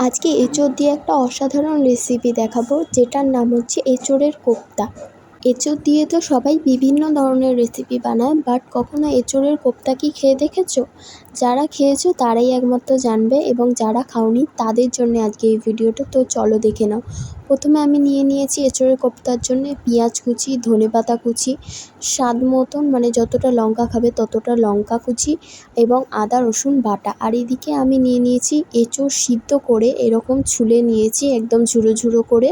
আজকে এঁচোড় দিয়ে একটা অসাধারণ রেসিপি দেখাবো যেটার নাম হচ্ছে এঁচোড়ের কোপ্তা। এঁচোড় দিয়ে তো সবাই বিভিন্ন ধরনের রেসিপি বানায় বাট কখনো এঁচোড়ের কোপ্তা কি খেয়ে দেখেছ? যারা খেয়েছো তারাই একমাত্র জানবে এবং যারা খাওনি তাদের জন্য আজকে এই ভিডিওটা। তো চলো দেখে নাও। প্রথমে আমি নিয়ে নিয়েছি এঁচোড়ের কোপ্তার জন্য পেঁয়াজ কুচি ধনেপাতা কুচি, স্বাদ মতন মানে যতটা লঙ্কা খাবে ততটা লঙ্কা কুচি এবং আদা, রসুন, বাটা। আর এদিকে আমি নিয়ে নিয়েছি এঁচোড় সিদ্ধ করে এরকম ছুলে নিয়েছি একদম ঝুরো ঝুরো করে।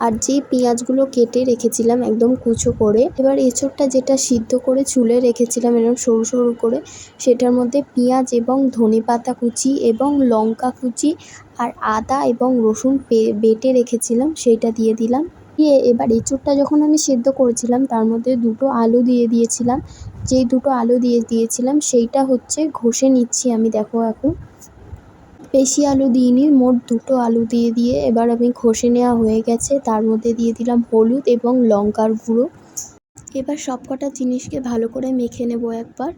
আর যেই পেঁয়াজগুলো কেটে রেখেছিলাম একদম কুচো করে, এবার এঁচোড়টা যেটা সিদ্ধ করে চুলে রেখেছিলাম এরকম সরু সরু করে, সেটার মধ্যে পেঁয়াজ এবং ধনেপাতা কুচি এবং লঙ্কা কুচি আর আদা এবং রসুন বেটে রেখেছিলাম, সেইটা দিয়ে দিলাম। দিয়ে এবার এঁচোড়টা যখন আমি সেদ্ধ করেছিলাম, তার মধ্যে দুটো আলু দিয়ে দিয়েছিলাম। যেই দুটো আলু দিয়ে দিয়েছিলাম, সেইটা হচ্ছে ঘষে নিচ্ছি আমি, দেখো এখন। বেশি আলু দিইনি, মোট দুটো আলু দিয়ে দিয়ে এবার আমি ঘষে নেওয়া হয়ে গেছে। তার মধ্যে দিয়ে দিলাম হলুদ এবং লঙ্কার গুঁড়ো। এবার সব কটা জিনিসকে ভালো করে মেখে নেব একবার।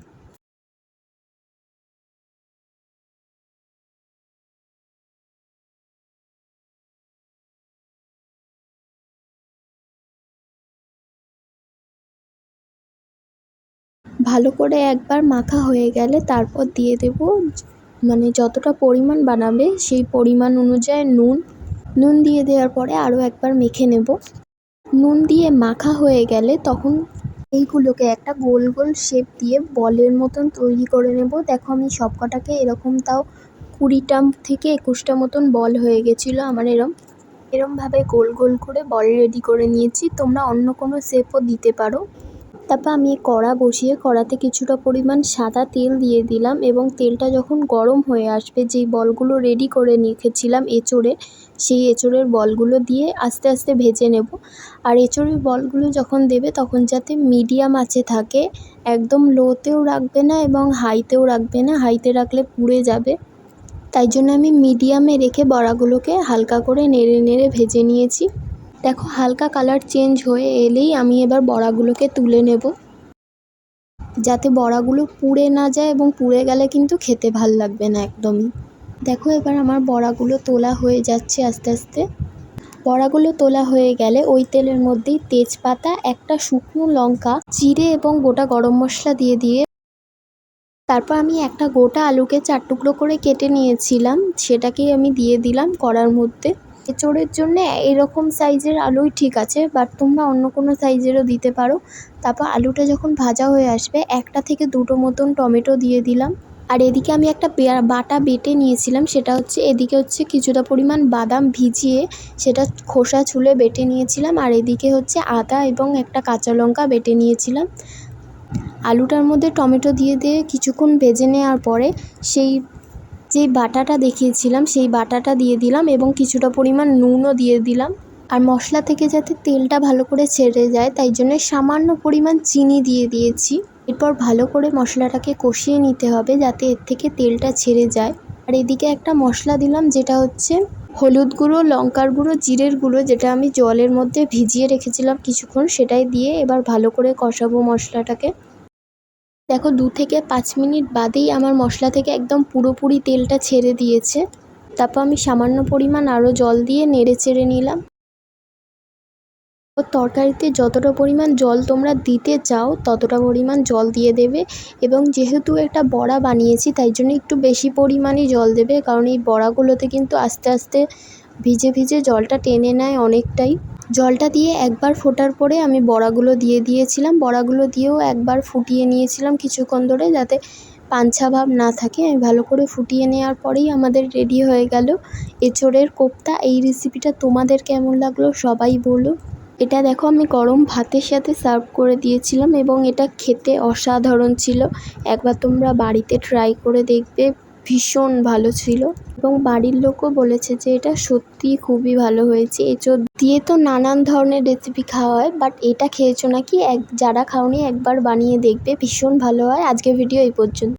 ভালো করে একবার মাখা হয়ে গেলে তারপর দিয়ে দেব মানে যতটা পরিমাণ বানাবে, সেই পরিমাণ অনুযায়ী নুন নুন দিয়ে দেওয়ার পরে আরও একবার মেখে নেব। নুন দিয়ে মাখা হয়ে গেলে তখন এইগুলোকে একটা গোল গোল শেপ দিয়ে বলের মতন তৈরি করে নেব। দেখো আমি সব কটাকে এরকম তাও কুড়িটা থেকে একুশটা মতন বল হয়ে গেছিল আমার এরম। এরমভাবে গোল গোল করে বল রেডি করে নিয়েছি। তোমরা অন্য কোনো শেপও দিতে পারো। তারপর আমি কড়া বসিয়ে কড়াতে কিছুটা পরিমাণ সাদা তেল দিয়ে দিলাম এবং তেলটা যখন গরম হয়ে আসবে, যেই বলগুলো রেডি করে রেখেছিলাম এঁচোড়ে, সেই এঁচোড়ের বলগুলো দিয়ে আস্তে আস্তে ভেজে নেব। আর এঁচোড়ের বলগুলো যখন দেবে, তখন যাতে মিডিয়াম আঁচে থাকে, একদম লোতেও রাখবে না এবং হাইতেও রাখবে না হাইতে রাখলে পুড়ে যাবে। তাই জন্য আমি মিডিয়ামে রেখে বড়াগুলোকে হালকা করে নেড়ে নেড়ে ভেজে নিয়েছি। দেখো, হালকা কালার চেঞ্জ হয়ে এলেই আমি এবার বড়াগুলোকে তুলে নেব। যাতে বড়াগুলো পুড়ে না যায় এবং পুড়ে গেলে কিন্তু খেতে ভালো লাগবে না একদমই। দেখো, এবার আমার বড়াগুলো তোলা হয়ে যাচ্ছে আস্তে আস্তে। বড়াগুলো তোলা হয়ে গেলে ওই তেলের মধ্যেই তেজপাতা, একটা শুকনো লঙ্কা, জিরে এবং গোটা গরম মশলা দিয়ে দিয়ে তারপর আমি একটা গোটা আলুকে চার টুকরো করে কেটে নিয়েছিলাম। সেটাকেই আমি দিয়ে দিলাম কড়ার মধ্যে। এঁচোড়ের জন্যে এরকম সাইজের আলুই ঠিক আছে বাট তোমরা অন্য কোনো সাইজেরও দিতে পারো। তারপর আলুটা যখন ভাজা হয়ে আসবে, একটা থেকে দুটো মতন টমেটো দিয়ে দিলাম। আর এদিকে আমি একটা বাটা বেটে নিয়েছিলাম, সেটা হচ্ছে, এদিকে হচ্ছে কিছুটা পরিমাণ বাদাম ভিজিয়ে সেটা খোসা ছুলে বেটে নিয়েছিলাম। আর এদিকে হচ্ছে আদা এবং একটা কাঁচা লঙ্কা বেটে নিয়েছিলাম। আলুটার মধ্যে টমেটো দিয়ে দিয়ে কিছুক্ষণ ভেজে নেওয়ার পরে সেই যেই বাটাটা দেখিয়েছিলাম, সেই বাটাটা দিয়ে দিলাম এবং কিছুটা পরিমাণ নুনও দিয়ে দিলাম। আর মশলা থেকে যাতে তেলটা ভালো করে ছেড়ে যায়, তাই জন্য সামান্য পরিমাণ চিনি দিয়ে দিয়েছি। এরপর ভালো করে মশলাটাকে কষিয়ে নিতে হবে যাতে এর থেকে তেলটা ছেড়ে যায়। আর এদিকে একটা মশলা দিলাম, যেটা হচ্ছে হলুদ গুঁড়ো, লঙ্কার গুঁড়ো, জিরের গুঁড়ো, যেটা আমি জলের মধ্যে ভিজিয়ে রেখেছিলাম কিছুক্ষণ, সেটাই দিয়ে এবার ভালো করে কষাবো মশলাটাকে। দেখো, দু থেকে পাঁচ মিনিট বাদেই আমার মশলা থেকে একদম পুরোপুরি তেলটা ছেড়ে দিয়েছে। তারপর আমি সামান্য পরিমাণ আরও জল দিয়ে নেড়ে চেড়ে নিলাম। তরকারিতে যতটা পরিমাণ জল তোমরা দিতে চাও, ততটা পরিমাণ জল দিয়ে দেবে এবং যেহেতু একটা বড়া বানিয়েছি, তাই জন্য একটু বেশি পরিমাণই জল দেবে, কারণ এই বড়াগুলোতে কিন্তু আস্তে আস্তে ভিজে ভিজে জলটা টেনে নেয় অনেকটাই। জলটা দিয়ে একবার ফোটার পরে আমি বড়াগুলো দিয়ে দিয়েছিলাম। বড়াগুলো দিয়েও একবার ফুটিয়ে নিয়েছিলাম কিছুক্ষণ ধরে যাতে পাঞ্ছা ভাব না থাকে। আমি ভালো করে ফুটিয়ে নেওয়ার পরেই আমাদের রেডি হয়ে গেল এঁচোড়ের কোপ্তা। এই রেসিপিটা তোমাদের কেমন লাগল সবাই বলো। এটা দেখো আমি গরম ভাতের সাথে সার্ভ করে দিয়েছিলাম এবং এটা খেতে অসাধারণ ছিল। একবার তোমরা বাড়িতে ট্রাই করে দেখবে। ভীষণ ভালো ছিল। এবং বাড়ির লোকও বলেছে যে, এটা সত্যিই খুবই ভালো হয়েছে। এঁচোড় দিয়ে তো নানান ধরনের রেসিপি খাওয়া হয় বাট এটা খেয়েছো নাকি? এক, যারা খাওনি একবার বানিয়ে দেখবে, ভীষণ ভালো হয়। আজকের ভিডিও এই পর্যন্ত।